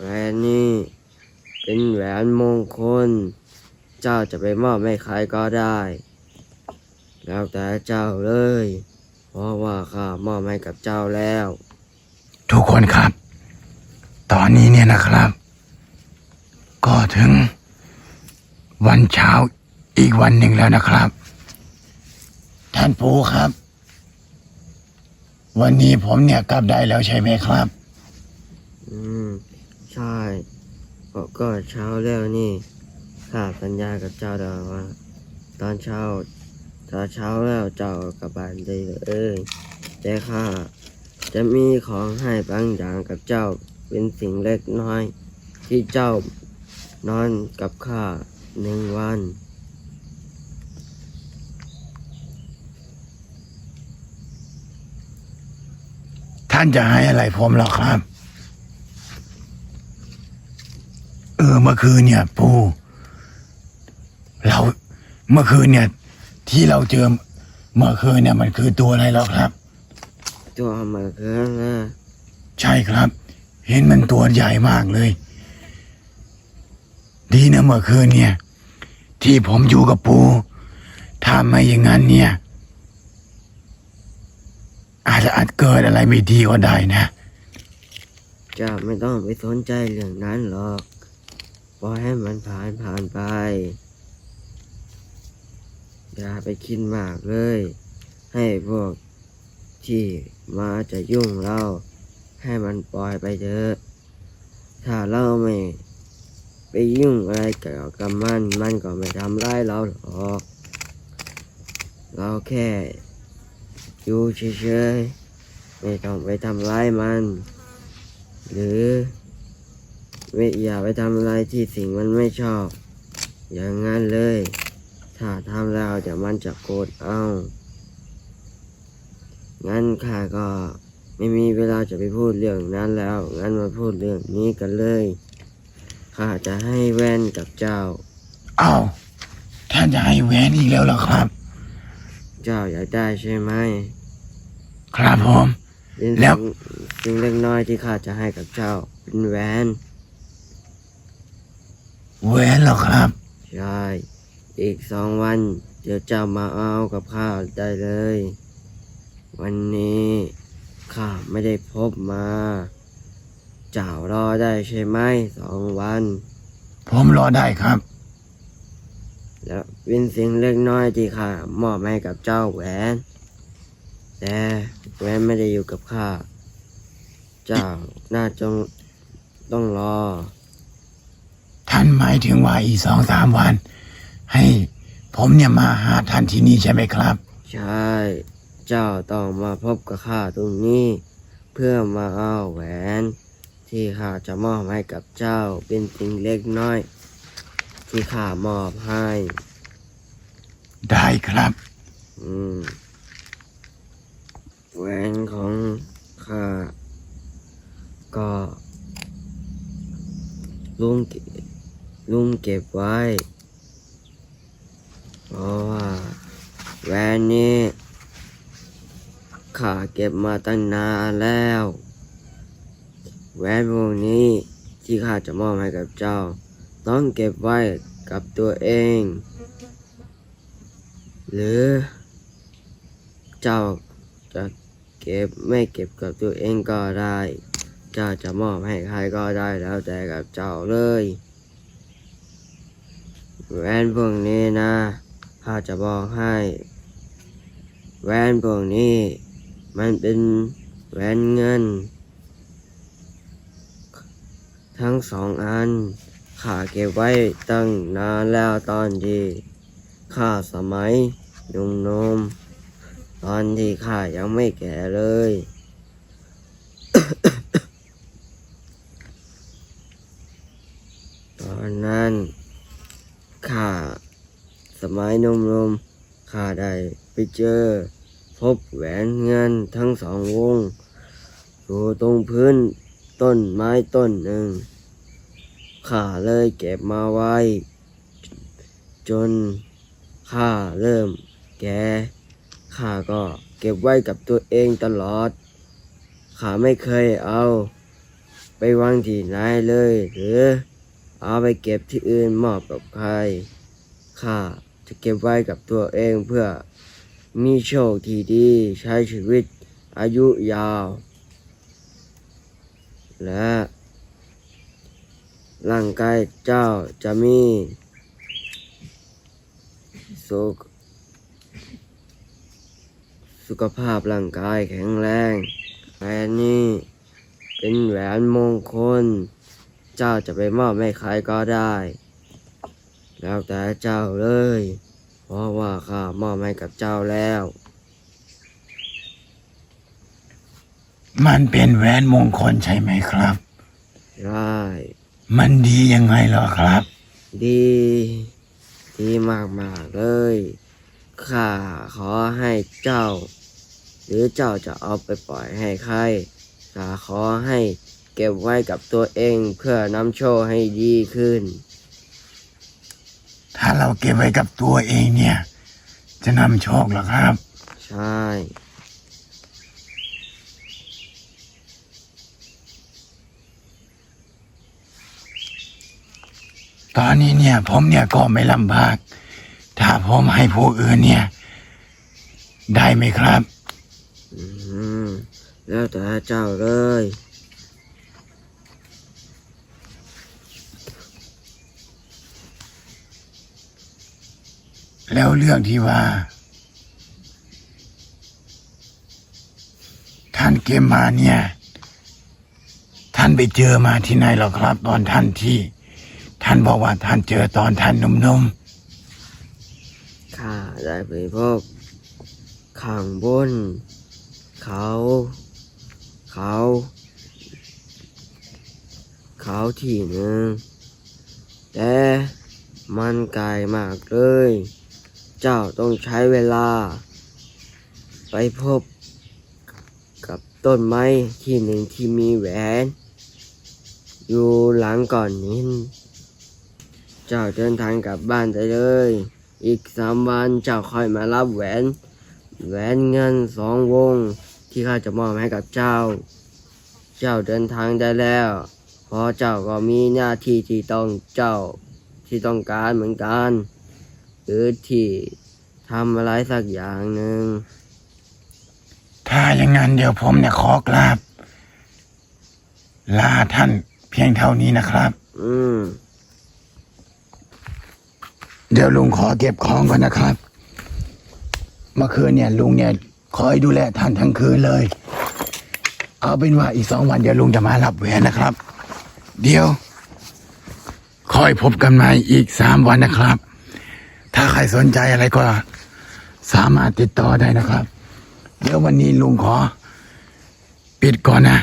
แหวนนี้เป็นแหวนมงคล เจ้าจะไปมอบให้ใครก็ได้ แล้วแต่เจ้าเลย เพราะว่าข้ามอบให้กับเจ้าแล้ว ทุกคนครับ ตอนนี้เนี่ยนะครับ ก็ถึงวันเช้าอีกวันหนึ่งแล้วนะครับ ท่านปู่ครับ วันนี้ผมเนี่ยกลับได้แล้วใช่ไหมครับ อืมใช่ก็ก็เช้าแล้วนี่ข้าสัญญากับเจ้าแล้วว่า ตอนเช้าตอนเช้าแล้วเจ้ากลับบ้านได้เลยแต่ข้าจะมีของให้บางอย่างกับเจ้าเป็นสิ่งเล็กน้อย ที่เจ้านอนกับข้าหนึ่งวันท่านจะให้อะไรผมหรอครับ เออเมื่อคืนเนี่ย ปู่เราเมื่อคืนเนี่ย ที่เราเจอเมื่อคืนเนี่ย มันคือตัวอะไรหรอครับ ตัวมะเขือนะใช่ครับ เห็นมันตัวใหญ่มากเลย ดีนะเมื่อคืนเนี่ย ที่ผมอยู่กับปูถ้าไม่อย่างนั้นเนี่ย อาจจะอาจเกิดอะไรไม่ดีก็ได้นะเจ้าไม่ต้องไปสนใจเรื่องนั้นหรอก ปล่อยให้มันผ่านผ่านไป อย่าไปคิดมากเลย ให้พวกที่มาจะยุ่งเรา ให้มันปล่อยไปเถอะ ถ้าเราไม่ไปยุ่งอะไรเกี่ยวกับมัน มันก็ไม่ทำร้ายเราหรอก เราแค่อยู่เฉยๆ ไม่ต้องไปทำร้ายมัน หรือ ไม่อย่าไปทำอะไรที่สิ่งมันไม่ชอบ อย่างนั้นเลย ถ้าทำแล้วเดี๋ยวมันจะโกรธเอางั้นข้าก็ไม่มีเวลาจะไปพูดเรื่องนั้นแล้ว งั้นมาพูดเรื่องนี้กันเลยข้าจะให้แว่นกับเจ้า เอาท่านจะให้แหวนอีกแล้วเหรอครับ เจ้าอยากได้ใช่ไหมครับผม เป็นแล้ว สิ่งสิ่งเล็กน้อยที่ข้าจะให้กับเจ้า เป็นแหวน แหวนเหรอครับ ใช่ อีกสองวัน เดี๋ยวเจ้ามาเอากับข้าวได้เลย วันนี้ข้าไม่ได้พบมา เจ้ารอได้ใช่ไหมสองวัน ผมรอได้ครับ แล้วเป็นสิ่งเล็กน้อยที่ข้ามอบให้กับเจ้าแหวน แต่แหวนไม่ได้อยู่กับข้า เจ้าน่าจงต้องรอ ท่านหมายถึงว่าอีกสองสามวัน ให้ผมเนี่ยมาหาท่านที่นี่ใช่ไหมครับ ใช่ เจ้าต้องมาพบกับข้าตรงนี้ เพื่อมาเอาแหวน ที่ข้าจะมอบให้กับเจ้าเป็นสิ่งเล็กน้อย ที่ข้ามอบให้ ได้ครับ อืมแหวนของข้าก็ลุงเก็บ ลุงเก็บไว้ เพราะว่าแหวนนี้ข้าเก็บมาตั้งนานแล้วแหวนพวกนี้ที่ข้าจะมอบให้กับเจ้า ต้องเก็บไว้กับตัวเอง หรือเจ้าจะเก็บไม่เก็บกับตัวเองก็ได้ เจ้าจะมอบให้ใครก็ได้แล้วแต่กับเจ้าเลย แหวนพวกนี้นะข้าจะบอกให้แหวนพวกนี้ มันเป็นแหวนเงิน ทั้งสองอันข้าเก็บไว้ตั้งนานแล้วตอนที่ข้าสมัยหนุ่มนม ตอนที่ข้ายังไม่แก่เลย ตอนนั้น ข้าสมัยนุ่มข้าได้ไปเจอ พบแหวนเงินทั้งสองวง อยู่ตรงพื้นต้นไม้ต้นหนึ่งข้าเลยเก็บมาไว้ จนข้าเริ่มแก่ข้าก็เก็บไว้กับตัวเองตลอดข้าไม่เคยเอา ไปวางที่ไหนเลยหรือ เอาไปเก็บที่อื่นมอบกับใครข้าจะเก็บไว้กับตัวเองเพื่อมีโชคที่ดีใช้ชีวิตอายุยาว และร่างกายเจ้าจะมีสุขสุขภาพร่างกายแข็งแรงแหวนนี้เป็นแหวนมงคล เจ้าจะไปมอบให้ใครก็ได้ แล้วแต่เจ้าเลย เพราะว่าข้ามอบให้กับเจ้าแล้ว มันเป็นแหวนมงคลใช่ไหมครับ ได้ มันดียังไงเหรอครับ ดี ดีมากมากๆเลย ข้าขอให้เจ้า หรือเจ้าจะเอาไปปล่อยให้ใครข้าขอให้ เก็บไว้กับตัวเองเพื่อนำโชคให้ดีขึ้น ถ้าเราเก็บไว้กับตัวเองเนี่ย จะนำโชคเหรอครับ ใช่ ตอนนี้เนี่ย ผมเนี่ยก็ไม่ลำบาก ถ้าผมให้ผู้อื่นเนี่ย ได้ไหมครับ อืม แล้วแต่เจ้าเลย แล้วเรื่องที่ว่า ท่านเก็บมาเนี่ย ท่านไปเจอมาที่ไหนหรอครับ ตอนท่านที่ ท่านบอกว่าท่านเจอตอนท่านหนุ่มข้าได้ไปพบข้างบน เขา เขา เขาที่หนึ่งแต่มันไกลมากเลย เจ้าต้องใช้เวลา ไปพบกับต้นไม้ที่หนึ่งที่มีแหวน อยู่หลังก่อนหินเจ้าเดินทางกลับบ้านได้เลย อีกสามวันเจ้าค่อยมารับแหวน แหวนเงินสองวงที่ข้าจะมอบให้กับเจ้า เจ้าเดินทางได้แล้วเพราะเจ้าก็มีหน้าที่ที่ต้องเจ้าที่ต้องการเหมือนกัน หรือที่ทำอะไรสักอย่างหนึ่งๆถ้าอย่างนั้นเดี๋ยวผมเนี่ยขอกราบ ลาท่านเพียงเท่านี้นะครับ อืม เดี๋ยวลุงขอเก็บของก่อนนะครับ เมื่อคืนเนี่ยลุงเนี่ยคอยดูแลท่านทั้งคืนเลย เอาเป็นว่าอีกสองวันเดี๋ยวลุงจะมารับแหวนนะครับ เดี๋ยว คอยพบกันใหม่อีกสามวันนะครับ ถ้าใครสนใจอะไรก็สามารถติดต่อได้นะครับ เดี๋ยววันนี้ลุงขอ ปิดก่อนนะ